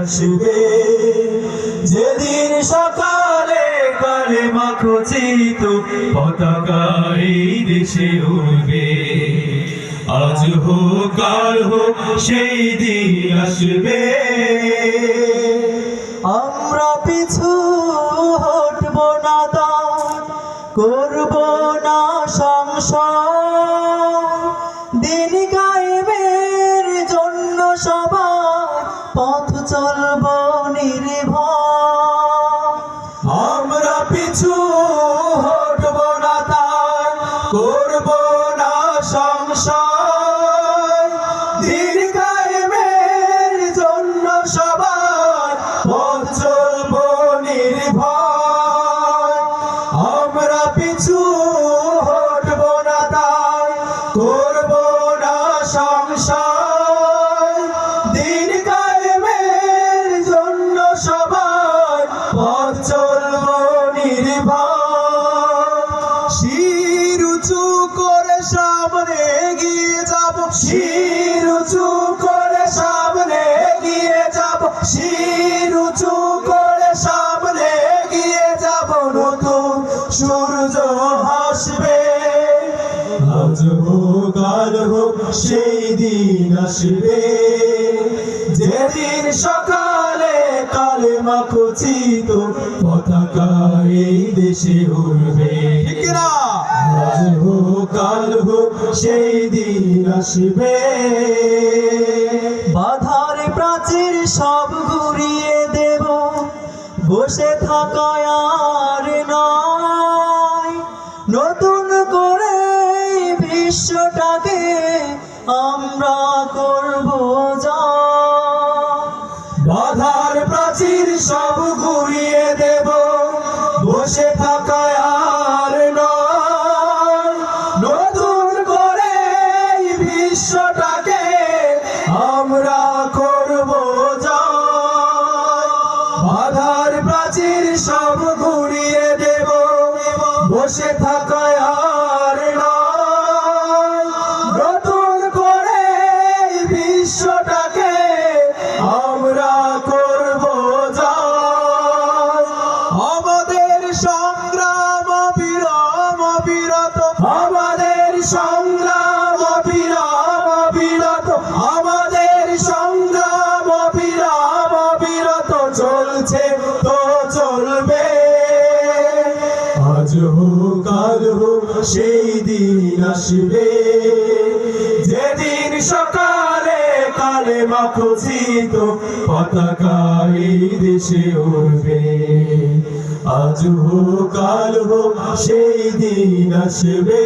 আসবে। যেদিন সকালে কালে মাখচিত পতাকা এই দেশে উড়বে। আজ হোক কাল হোক সেই দিন আসবে। আমরা পিছু হটব না দান করব না সংসার। দিন চলব নির্ভর আমরা পিছু হটব না তাই করব না সংশয়। দিন কায়েমের জন্য সবার পথ চলব নির্ভয়। আমরা পিছু হটব না তাই করব না সংশয়। শির উঁচু করে সামনে গিয়ে যাব। শির উঁচু করে সামনে গিয়ে যাব। শির উঁচু করে সামনে গিয়ে যাব। নতুন সূর্য হাসবে। আজ হোক কাল হোক, সেই দিন আসবে। যেদিন সকালে কালে মাখচিত পতাকা এই দেশে উড়বে। কাল সেই দিন আসবে। বাধার প্রাচীর সব ঘুরিয়ে দেব বসে থাকা আর নয়। নতুন করে বিশ্বটাকে আমরা করব জয় বাধার প্রাচীর সব ঘুরিয়ে দেব বসে থাকা আমরা করব বাধার প্রাচীর সব ঘুরিয়ে দেব। বসে থাকা আর নতুন করে বিশ্বটাকে আমরা করব আমাদের সংগ্রাম বিরাম বিরত আমাদের আজ হোক কাল হোক সেই দিন আসবে। যেদিন সকালে কালে মাখচিত পতাকা এই দেশে উঠবে আজ হোক কাল হোক সেই দিন আসবে।